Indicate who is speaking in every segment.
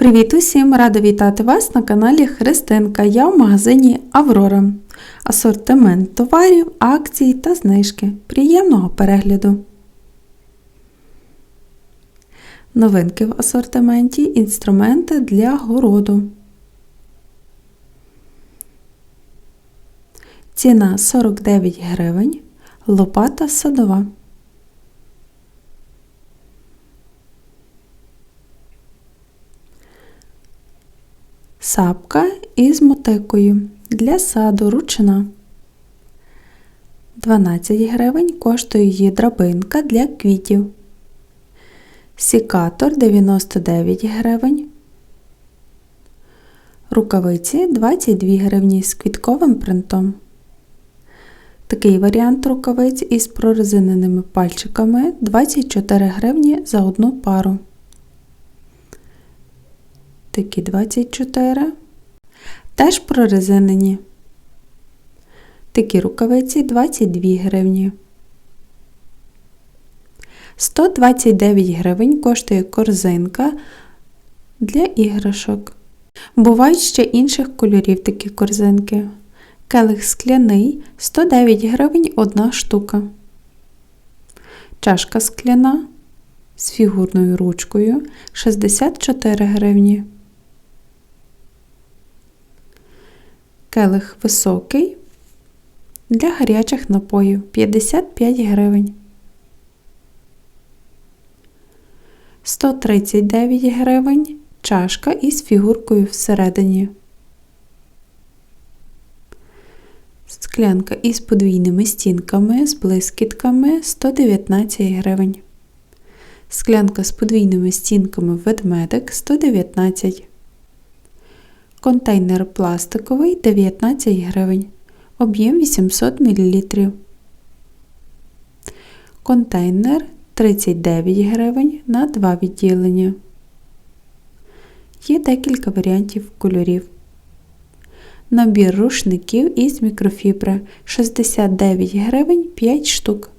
Speaker 1: Привіт усім! Рада вітати вас на каналі Христинка. Я в магазині Аврора. Асортимент товарів, акції та знижки. Приємного перегляду! Новинки в асортименті інструменти для городу. Ціна 49 гривень. Лопата садова. Сапка із мотикою для саду ручна. 12 гривень коштує її драбинка для квітів. Сікатор 99 гривень. Рукавиці 22 гривні з квітковим принтом. Такий варіант рукавиць із прорезиненими пальчиками 24 гривні за одну пару такі 24. Теж прорезинені. Такі рукавиці 22 гривні. 129 гривень коштує корзинка для іграшок. Бувають ще інших кольорів такі корзинки. Келих скляний 109 гривень одна штука. Чашка скляна з фігурною ручкою 64 гривні. Келих високий для гарячих напоїв 55 гривень. 139 гривень чашка із фігуркою всередині. Склянка із подвійними стінками з блискітками 119 гривень. Склянка з подвійними стінками ведмедик 119 Контейнер пластиковий 19 гривень. Об'єм 800 мл. Контейнер 39 гривень на 2 відділення. Є декілька варіантів кольорів. Набір рушників із мікрофібри 69 гривень 5 штук.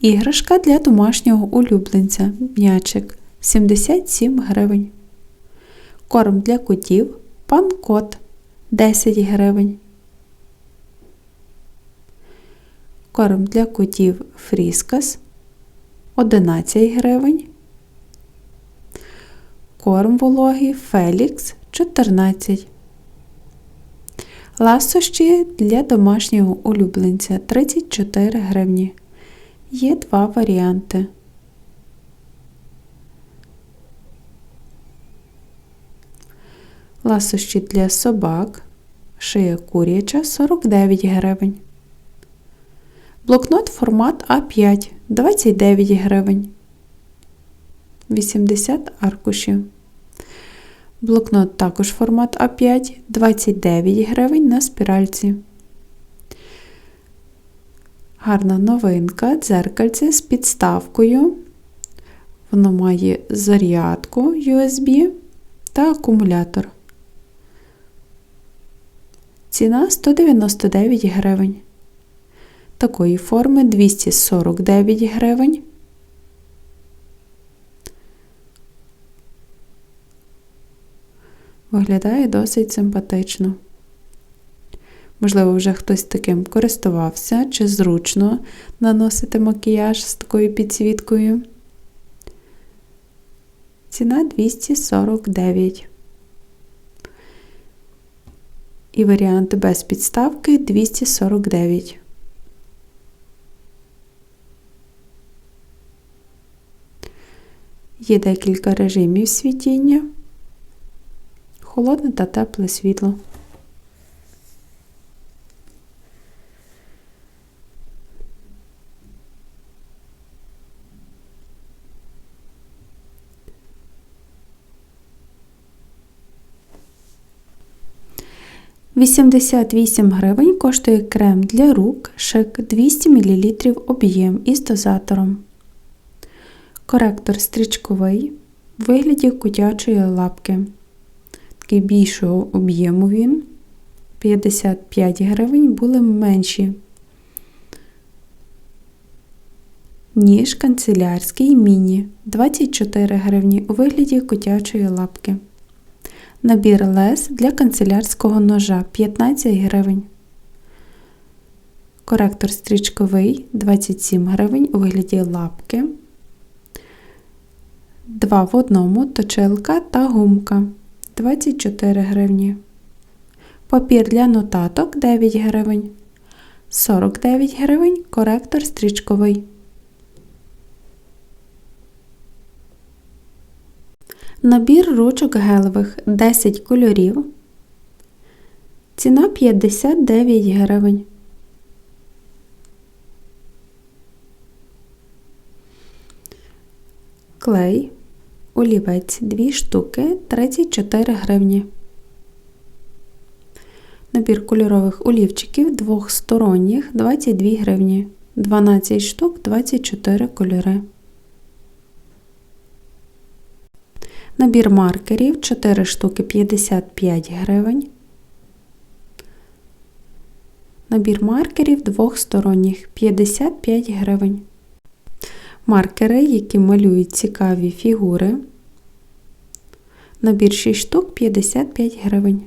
Speaker 1: Іграшка для домашнього улюбленця м'ячик 77 гривень. Корм для котів пан кот 10 гривень. Корм для котів фріскас 11 гривень. Корм вологий Фелікс 14. Ласощі для домашнього улюбленця 34 гривні. Є два варіанти. Ласощі для собак, шия куряча 49 гривень. Блокнот формат А5 29 гривень. 80 аркушів. Блокнот також формат А5 29 гривень на спіральці. Гарна новинка, дзеркальце з підставкою. Воно має зарядку USB та акумулятор. Ціна 199 гривень. Такої форми 249 гривень. Виглядає досить симпатично. Можливо, вже хтось таким користувався, чи зручно наносити макіяж з такою підсвіткою. Ціна 249 і варіант без підставки 249. Є декілька режимів світіння, холодне та тепле світло. 88 гривень коштує крем для рук шик 200 мл об'єм із дозатором. Коректор стрічковий в вигляді котячої лапки. Такий більшого об'єму він. 55 гривень були менші. Ніж канцелярський міні 24 гривні у вигляді котячої лапки. Набір лез для канцелярського ножа 15 гривень. Коректор стрічковий 27 гривень у вигляді лапки. 2 в одному точилка та гумка 24 гривні. Папір для нотаток 9 гривень. 49 гривень коректор стрічковий. Набір ручок гелевих 10 кольорів. Ціна 59 гривень. Клей. Олівець 2 штуки 34 гривні. Набір кольорових олівчиків двохсторонніх 22 гривні. 12 штук 24 кольори. Набір маркерів 4 штуки 55 гривень. Набір маркерів двохсторонніх 55 гривень. Маркери, які малюють цікаві фігури. Набір 6 штук 55 гривень.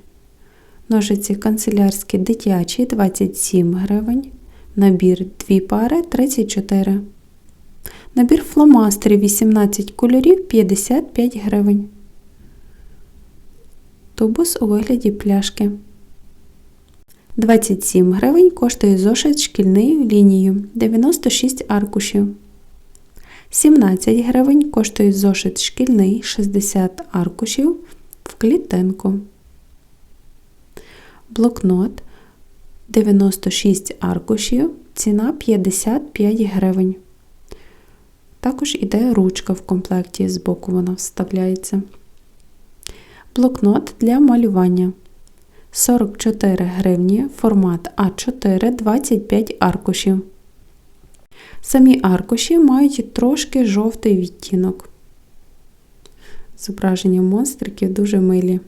Speaker 1: Ножиці канцелярські дитячі 27 гривень. Набір 2 пари 34 Набір фломастерів 18 кольорів 55 гривень. Тубус у вигляді пляшки. 27 гривень коштує зошит шкільною лінією 96 аркушів. 17 гривень коштує зошит шкільний 60 аркушів в клітинку. Блокнот 96 аркушів. Ціна 55 гривень. Також іде ручка в комплекті, збоку вона вставляється. Блокнот для малювання 44 гривні, формат А4 25 аркушів. Самі аркуші мають трошки жовтий відтінок. Зображення монстриків дуже милі.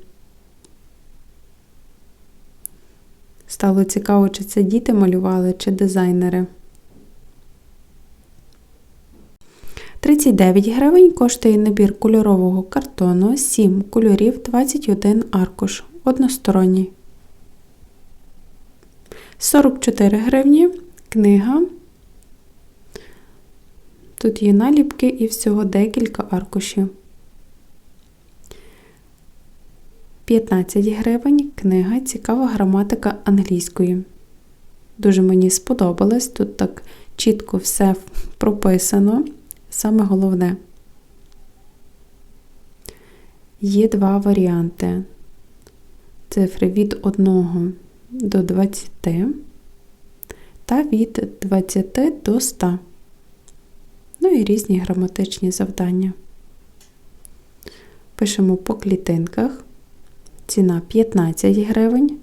Speaker 1: Стало цікаво, чи це діти малювали, чи дизайнери. 39 гривень коштує набір кольорового картону 7 кольорів 21 аркуш односторонній. 44 гривні книга. Тут є наліпки і всього декілька аркушів. 15 гривень книга Цікава граматика англійської. Дуже мені сподобалось. Тут так чітко все прописано. Саме головне. Є два варіанти. Цифри від 1 до 20 та від 20 до 100. Ну і різні граматичні завдання. Пишемо по клітинках. Ціна 15 гривень.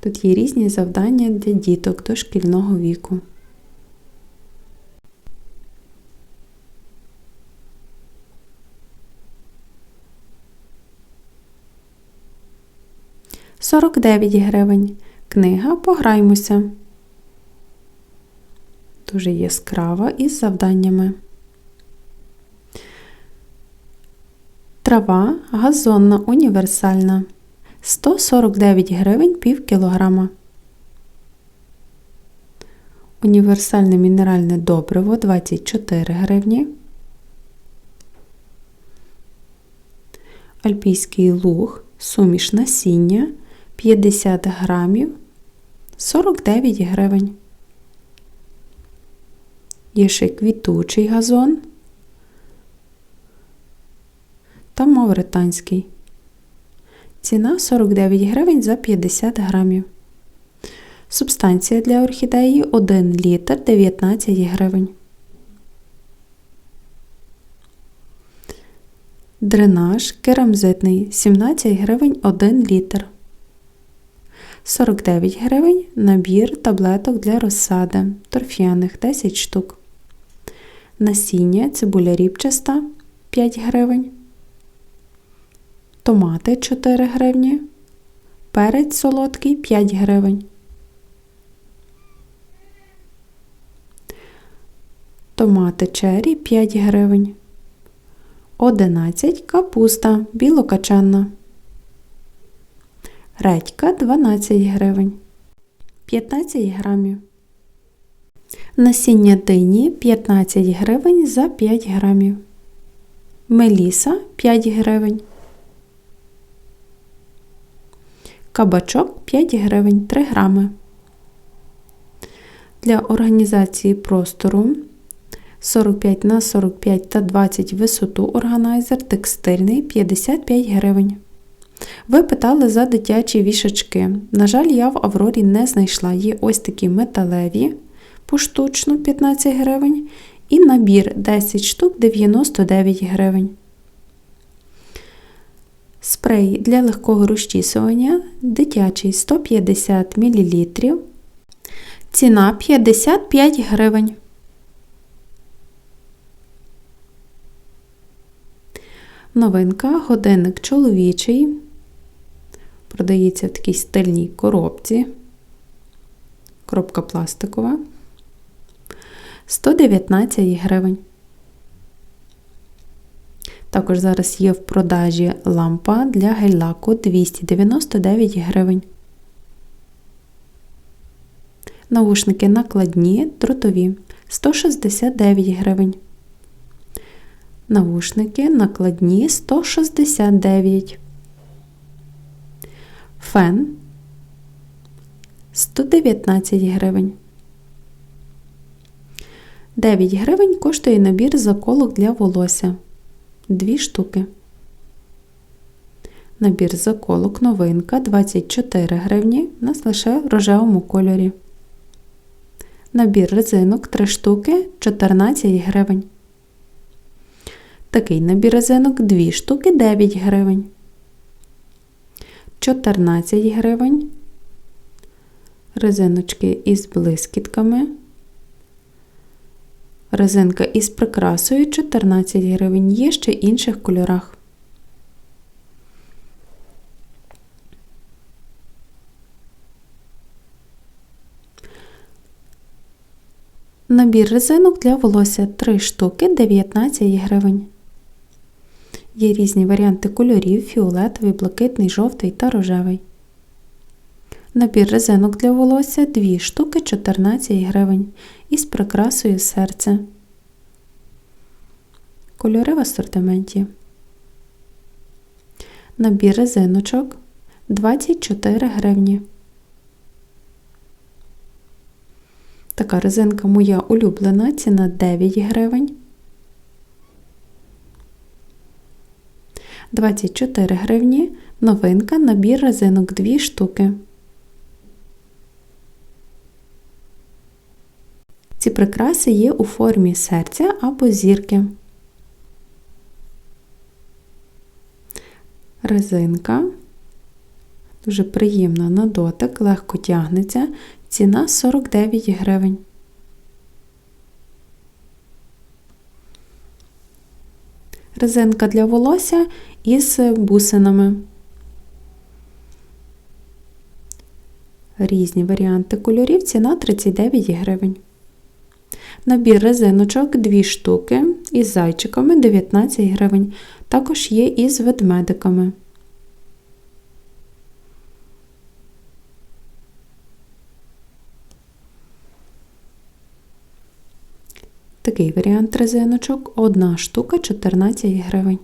Speaker 1: Тут є різні завдання для діток до шкільного віку. Сорок дев'ять гривень. Книга Пограймося. Дуже яскрава із завданнями. Трава газонна універсальна 149 гривень пів кілограма. Універсальне мінеральне добриво 24 гривні. Альпійський луг, суміш насіння 50 грамів 49 гривень. Є ще квітучий газон та мавританський. Ціна 49 гривень за 50 грамів. Субстанція для орхідеї 1 літр 19 гривень. Дренаж керамзитний 17 гривень 1 літр. 49 гривень набір таблеток для розсади торф'яних 10 штук. Насіння цибуля ріпчаста 5 гривень томати 4 гривні, перець солодкий 5 гривень. Томати чері 5 гривень. 11 капуста білокачанна. Редька 12 гривень. 15 грамів. Насіння дині 15 гривень за 5 грамів. Меліса 5 гривень. Кабачок 5 гривень 3 грами. Для організації простору 45 на 45 та 20 висоту органайзер текстильний 55 гривень. Ви питали за дитячі вішачки. На жаль, я в Аврорі не знайшла. Є ось такі металеві поштучно 15 гривень. І набір 10 штук 99 гривень. Спрей для легкого розчісування дитячий 150 мл. Ціна 55 гривень. Новинка годинник чоловічий. Продається в такій стильній коробці. Коробка пластикова. 119 гривень. Також зараз є в продажі лампа для гель-лаку 299 гривень. Наушники накладні, трутові 169 гривень. Навушники накладні 169. Фен 119 гривень. 9 гривень коштує набір заколок для волосся. Дві штуки. Набір заколок новинка 24 гривні. У нас лише в рожевому кольорі. Набір резинок 3 штуки 14 гривень. Такий набір резинок 2 штуки 9 гривень. 14 гривень. Резиночки із блискітками. Резинка із прикрасою 14 гривень. Є ще інших кольорах. Набір резинок для волосся 3 штуки 19 гривень. Є різні варіанти кольорів: фіолетовий, блакитний, жовтий та рожевий. Набір резинок для волосся 2 штуки 14 гривень із прикрасою серце. Кольори в асортименті. Набір резиночок 24 гривні. Така резинка моя улюблена, ціна 9 гривень. 24 гривні. Новинка набір резинок 2 штуки. Ці прикраси є у формі серця або зірки. Резинка. Дуже приємна на дотик, легко тягнеться. Ціна 49 гривень. Резинка для волосся із бусинами. Різні варіанти кольорів, ціна 39 гривень. Набір резиночок 2 штуки із зайчиками 19 гривень. Також є із ведмедиками. Такий варіант резиночок. Одна штука 14 гривень.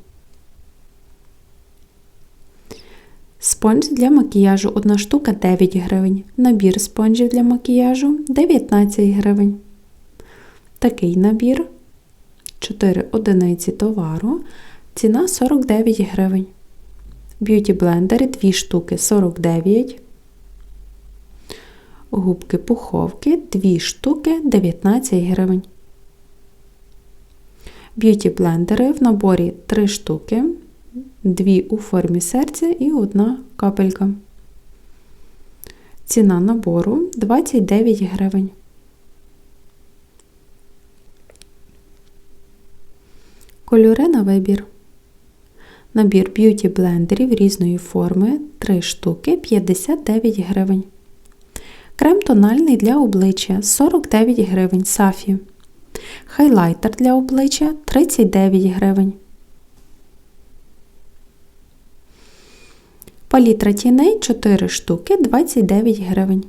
Speaker 1: Спонж для макіяжу 1 штука 9 гривень. Набір спонжів для макіяжу 19 гривень. Такий набір 4 одиниці товару. Ціна 49 гривень. Б'юті блендери 2 штуки 49. Губки пуховки 2 штуки 19 гривень. Б'юті блендери в наборі 3 штуки, 2 у формі серця і 1 капелька. Ціна набору 29 гривень. Кольори на вибір. Набір б'юті блендерів різної форми 3 штуки 59 гривень. Крем тональний для обличчя 49 гривень Сафі. Хайлайтер для обличчя 39 гривень. Палітра тіней 4 штуки 29 гривень.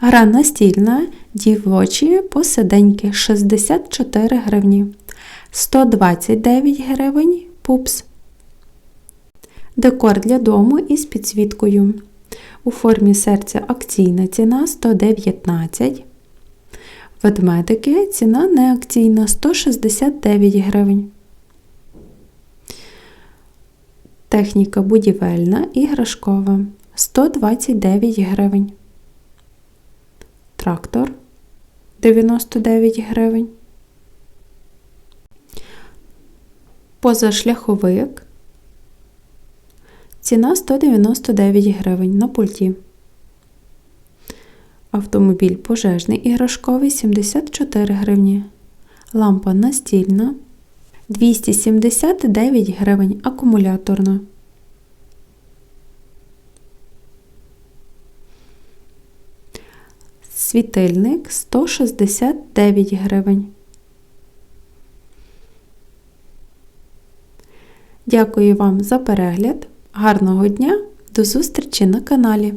Speaker 1: Гра настільна дівочі посиденьки 64 гривні. 129 гривень пупс. Декор для дому із підсвіткою. У формі серця акційна ціна 119. Ведмедики ціна не акційна 169 гривень. Техніка будівельна іграшкова 129 гривень. Трактор 99 гривень. Позашляховик. Ціна 199 гривень на пульті. Автомобіль пожежний іграшковий 74 гривні. Лампа настільна 279 гривень акумуляторна. Світильник 169 гривень. Дякую вам за перегляд. Гарного дня! До зустрічі на каналі!